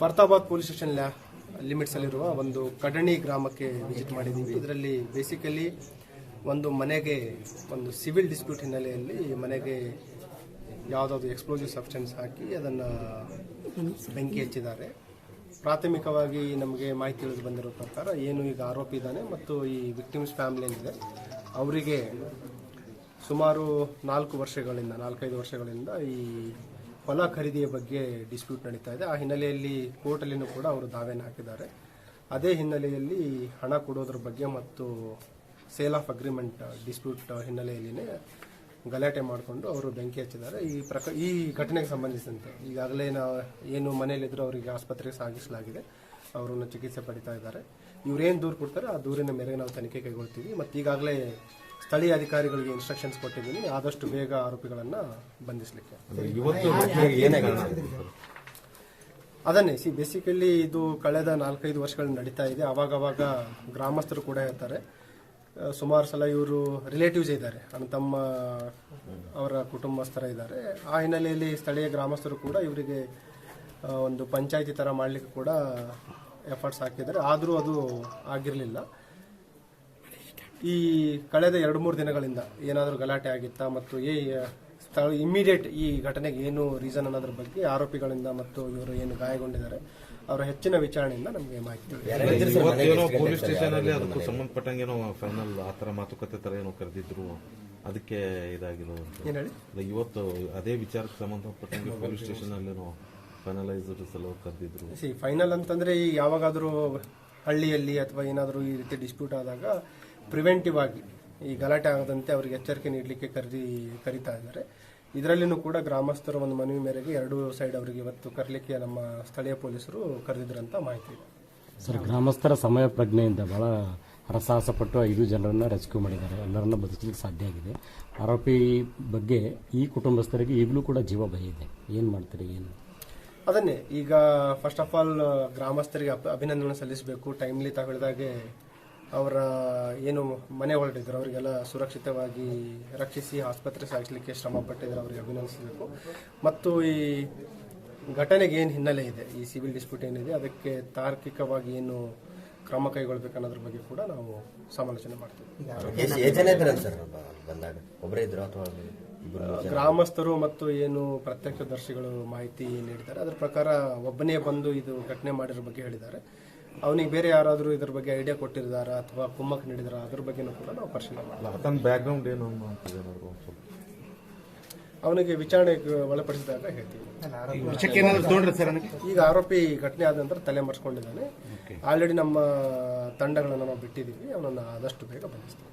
Farhatabad police station limits ಅಲ್ಲಿರುವ ಒಂದು ಕಡಣಿ ಗ್ರಾಮಕ್ಕೆ ವಿಸಿಟ್ ಮಾಡಿದ್ದೀವಿ. ಇದರಲ್ಲಿ ಬೇಸಿಕಲಿ ಒಂದು ಮನೆಗೆ, ಒಂದು ಸಿವಿಲ್ ಡಿಸ್ಪ್ಯೂಟ್ ಹಿನ್ನೆಲೆಯಲ್ಲಿ ಮನೆಗೆ ಯಾವುದಾದ್ರು ಎಕ್ಸ್ಪ್ಲೋಸಿವ್ ಸಬ್ಸ್ಟೆನ್ಸ್ ಹಾಕಿ ಅದನ್ನು ಬೆಂಕಿ ಹಚ್ಚಿದ್ದಾರೆ. ಪ್ರಾಥಮಿಕವಾಗಿ ನಮಗೆ ಮಾಹಿತಿ ತಿಳಿದು ಬಂದಿರೋ ಪ್ರಕಾರ ಏನು ಈಗ ಆರೋಪಿ ಇದ್ದಾನೆ ಮತ್ತು ಈ ವಿಕ್ಟಿಮ್ಸ್ ಫ್ಯಾಮಿಲಿ ಏನಿದೆ, ಅವರಿಗೆ ಸುಮಾರು ನಾಲ್ಕು ವರ್ಷಗಳಿಂದ, ನಾಲ್ಕೈದು ವರ್ಷಗಳಿಂದ ಈ ಹೊಲ ಖರೀದಿಯ ಬಗ್ಗೆ ಡಿಸ್ಪ್ಯೂಟ್ ನಡೀತಾ ಇದೆ. ಆ ಹಿನ್ನೆಲೆಯಲ್ಲಿ ಕೋರ್ಟಲ್ಲಿನೂ ಕೂಡ ಅವರು ದಾವೆಯನ್ನು ಹಾಕಿದ್ದಾರೆ. ಅದೇ ಹಿನ್ನೆಲೆಯಲ್ಲಿ ಹಣ ಕೊಡೋದ್ರ ಬಗ್ಗೆ ಮತ್ತು ಸೇಲ್ ಆಫ್ ಅಗ್ರಿಮೆಂಟ್ ಡಿಸ್ಪ್ಯೂಟ್ ಹಿನ್ನೆಲೆಯಲ್ಲಿನೇ ಗಲಾಟೆ ಮಾಡಿಕೊಂಡು ಅವರು ಬೆಂಕಿ ಹಚ್ಚಿದ್ದಾರೆ. ಈ ಪ್ರಕ, ಈ ಘಟನೆಗೆ ಸಂಬಂಧಿಸಿದಂತೆ ಈಗಾಗಲೇ ನಾವು ಏನು ಮನೆಯಲ್ಲಿದ್ದರೂ ಅವರಿಗೆ ಆಸ್ಪತ್ರೆಗೆ ಸಾಗಿಸಲಾಗಿದೆ. ಅವರನ್ನು ಚಿಕಿತ್ಸೆ ಪಡಿತಾ ಇದ್ದಾರೆ. ಇವರೇನು ದೂರು ಕೊಡ್ತಾರೆ? ಆ ದೂರಿನ ಮೇರೆಗೆ ನಾವು ತನಿಖೆ ಕೈಗೊಳ್ತೀವಿ. ಮತ್ತು ಈಗಾಗಲೇ ಸ್ಥಳೀಯ ಅಧಿಕಾರಿಗಳಿಗೆ ಇನ್ಸ್ಟ್ರಕ್ಷನ್ಸ್ ಕೊಟ್ಟಿದ್ದೀನಿ. ಆದಷ್ಟು ಬೇಗ ಆರೋಪಿಗಳನ್ನು ಬಂಧಿಸಲಿಕ್ಕೆ. ಇವತ್ತು ಘಟನೆಗೆ ಏನೇ ಅದನ್ನೇ ಸಿ ಬೇಸಿಕಲಿ ಇದು ಕಳೆದ ನಾಲ್ಕೈದು ವರ್ಷಗಳು ನಡೀತಾ ಇದೆ. ಅವಾಗ ಅವಾಗ ಗ್ರಾಮಸ್ಥರು ಕೂಡ ಇರ್ತಾರೆ ಸುಮಾರು ಸಲ ಇವರು ರಿಲೇಟಿವ್ಸ್ ಇದ್ದಾರೆ. ಅನ್ನ ತಮ್ಮ ಅವರ ಕುಟುಂಬಸ್ಥರ ಇದ್ದಾರೆ. ಆ ಹಿನ್ನೆಲೆಯಲ್ಲಿ ಸ್ಥಳೀಯ ಗ್ರಾಮಸ್ಥರು ಕೂಡ ಇವರಿಗೆ ಒಂದು ಪಂಚಾಯಿತಿ ಥರ ಮಾಡಲಿಕ್ಕೆ ಕೂಡ ಎಫರ್ಟ್ಸ್ ಹಾಕಿದ್ದಾರೆ. ಆದರೂ ಅದು ಆಗಿರಲಿಲ್ಲ. ಈ ಕಳೆದ ಎರಡು ಮೂರು ದಿನಗಳಿಂದ ಏನಾದರೂ ಗಲಾಟೆ ಆಗಿತ್ತಾ ಮತ್ತು ಏ ಸ್ಥಳ ಇಮ್ಮಿಡಿಯೇಟ್ ಈ ಘಟನೆಗೆ ಏನು ರೀಸನ್ ಅನ್ನೋದ್ರ ಬಗ್ಗೆ ಆರೋಪಿಗಳಿಂದ ಮತ್ತು ಇವರು ಏನು ಗಾಯಗೊಂಡಿದ್ದಾರೆ ಅವರ ಹೆಚ್ಚಿನ ವಿಚಾರಣೆಯಿಂದ ನಮಗೆ ಮಾಹಿತಿ ಪೊಲೀಸ್ ಸ್ಟೇಷನ್ ಅಲ್ಲಿ ಅದಕ್ಕೂ ಸಂಬಂಧಪಟ್ಟಂಗೇನೋ ಫೈನಲ್ ಆತರ ಮಾತುಕತೆ ತರ ಏನೋ ಕರೆದಿದ್ರು ಅದಕ್ಕೆ ಇದಾಗಿರೋ ಅಂತ. ಏನು ಹೇಳಿ? ಅಲ್ಲ, ಇವತ್ತು ಅದೇ ವಿಚಾರಕ್ಕೆ ಸಂಬಂಧಪಟ್ಟಂಗೆ ಪೊಲೀಸ್ ಸ್ಟೇಷನ್ ಅಲ್ಲೇನೋ ಫೈನಲೈಸರ್ ಕರೆದಿದ್ರು. ಸಿ ಫೈನಲ್ ಅಂತಂದ್ರೆ ಈ ಯಾವಾಗಾದರೂ ಹಳ್ಳಿಯಲ್ಲಿ ಅಥವಾ ಏನಾದರೂ ಈ ರೀತಿ ಡಿಸ್ಪ್ಯೂಟ್ ಆದಾಗ ಪ್ರಿವೆಂಟಿವ್ ಆಗಿ ಈ ಗಲಾಟೆ ಆಗದಂತೆ ಅವರಿಗೆ ಎಚ್ಚರಿಕೆ ನೀಡಲಿಕ್ಕೆ ಕರೆದಿ ಕರೀತಾ ಇದ್ದಾರೆ. ಇದರಲ್ಲಿನೂ ಕೂಡ ಗ್ರಾಮಸ್ಥರ ಒಂದು ಮನವಿ ಮೇರೆಗೆ ಎರಡೂ ಸೈಡ್ ಅವರಿಗೆ ಇವತ್ತು ಕರಲಿಕ್ಕೆ ನಮ್ಮ ಸ್ಥಳೀಯ ಪೊಲೀಸರು ಕರೆದಿದ್ರಂತ ಮಾಹಿತಿ ಇದೆ. ಸರ್ ಗ್ರಾಮಸ್ಥರ ಸಮಯ ಪ್ರಜ್ಞೆಯಿಂದ ಬಹಳ ಹರಸಾಹಸ ಪಟ್ಟು ಐದು ಜನರನ್ನು ರೆಸ್ಕ್ಯೂ ಮಾಡಿದ್ದಾರೆ. ಎಲ್ಲರನ್ನ ಬದುಕಲಿಕ್ಕೆ ಸಾಧ್ಯ ಆಗಿದೆ. ಆರೋಪಿ ಬಗ್ಗೆ ಈ ಕುಟುಂಬಸ್ಥರಿಗೆ ಈಗಲೂ ಕೂಡ ಜೀವ ಭಯ ಇದೆ. ಏನು ಮಾಡ್ತೀರಿ ಏನು? ಅದನ್ನೇ ಈಗ ಫಸ್ಟ್ ಆಫ್ ಆಲ್ ಗ್ರಾಮಸ್ಥರಿಗೆ ಅಭಿ- ಅಭಿನಂದನೆ ಸಲ್ಲಿಸಬೇಕು ಟೈಮ್ಲಿ ತಾವು ಹೇಳಿದಾಗೆ ಅವರ ಏನು ಮನೆ ಹೊರಟಿದ್ರು ಅವರಿಗೆಲ್ಲ ಸುರಕ್ಷಿತವಾಗಿ ರಕ್ಷಿಸಿ ಆಸ್ಪತ್ರೆ ಸಾಗಿಸಲಿಕ್ಕೆ ಶ್ರಮ ಪಟ್ಟಿದ್ದಾರೆ ಅವರಿಗೆ ಅಭಿನಂದಿಸಬೇಕು. ಮತ್ತು ಈ ಘಟನೆಗೆ ಏನು ಹಿನ್ನೆಲೆ ಇದೆ? ಈ ಸಿವಿಲ್ ಡಿಸ್ಪ್ಯೂಟ್ ಏನಿದೆ? ಅದಕ್ಕೆ ತಾರ್ಕಿಕವಾಗಿ ಏನು ಕ್ರಮ ಕೈಗೊಳ್ಬೇಕು ಅನ್ನೋದ್ರ ಬಗ್ಗೆ ಕೂಡ ನಾವು ಸಮಾಲೋಚನೆ ಮಾಡ್ತೀವಿ. ಗ್ರಾಮಸ್ಥರು ಮತ್ತು ಏನು ಪ್ರತ್ಯಕ್ಷದರ್ಶಿಗಳು ಮಾಹಿತಿ ನೀಡಿದ್ದಾರೆ. ಅದರ ಪ್ರಕಾರ ಒಬ್ಬನೇ ಬಂದು ಇದು ಘಟನೆ ಮಾಡಿರೋ ಬಗ್ಗೆ ಹೇಳಿದ್ದಾರೆ. ಅವನಿಗೆ ಬೇರೆ ಯಾರಾದರೂ ಇದ್ರ ಬಗ್ಗೆ ಐಡಿಯಾ ಕೊಟ್ಟಿದ್ದಾರಾ ಅಥವಾ ಕುಮ್ಮಕ್ ನೀಡಿದಾರ ಅದ್ರ ಬಗ್ಗೆನೂ ಕೂಡ ನಾವು ಪರಿಶೀಲನೆ ಮಾಡ್ತೀವಿ. ಅಲ್ಲ ಆತನ ಬ್ಯಾಕ್ ಗ್ರೌಂಡ್ ಏನು ಅವನಿಗೆ ವಿಚಾರಣೆಗೆ ಒಳಪಡಿಸಿದಾಗ ಹೇಳ್ತೀವಿ. ಈಗ ಆರೋಪಿ ಘಟನೆ ಆದ ನಂತರ ತಲೆ ಮರೆಸ್ಕೊಂಡಿದ್ದಾನೆ. ಆಲ್ರೆಡಿ ನಮ್ಮ ತಂಡಗಳನ್ನು ನಾವು ಬಿಟ್ಟಿದ್ದೀವಿ. ಅವನನ್ನು ಆದಷ್ಟು ಬೇಗ ಬಂಧಿಸ್ತೀವಿ.